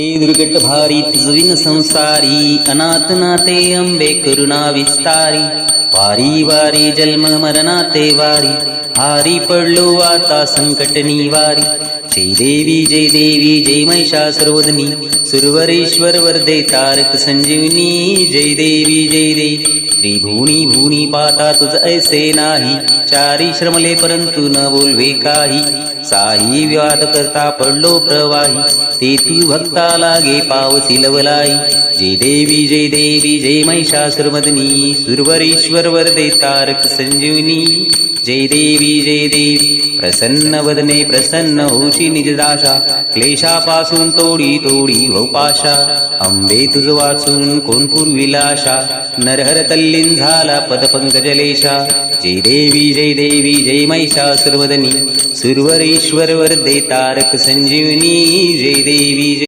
हे दुर्गट भारी तिजविन संसारी अनाथ नाते अंबे करुणा विस्तारी वारी वारी जन्म मरणाते वारी हारी पडलो आता संकट निवारी जय देवी जय देवी जय महिषासुरवदनी सुरवरेश्वर वरदे तारक संजीवनी जय देवी जय देवी त्रिभुवनी भुवनी पाता तुझ ऐसे नाही चारी श्रमले परंतु न बोलवे काही. साही विवाद करता पडलो प्रवाही. ते तू भक्ता लागे पावसी लवलाई जय देवी जय देवी जय महिषासुरमदनी. सुरवरेश्वर वरदे तारक संजीवनी. जय देवी जय देवी प्रसन्न वदने प्रसन्न होशी निजदाशा क्लेशापासून तोडी तोडी भोपाशा अंबे तुझ वाचून कोण पूर्विलाशा? नरहर तल्लीन झाला पदपंकजलेशा जय देवी जय देवी जय महिषासुरवदनी सुरवरेश्वर वर्दे तारक संजीवनी. जय देवी जय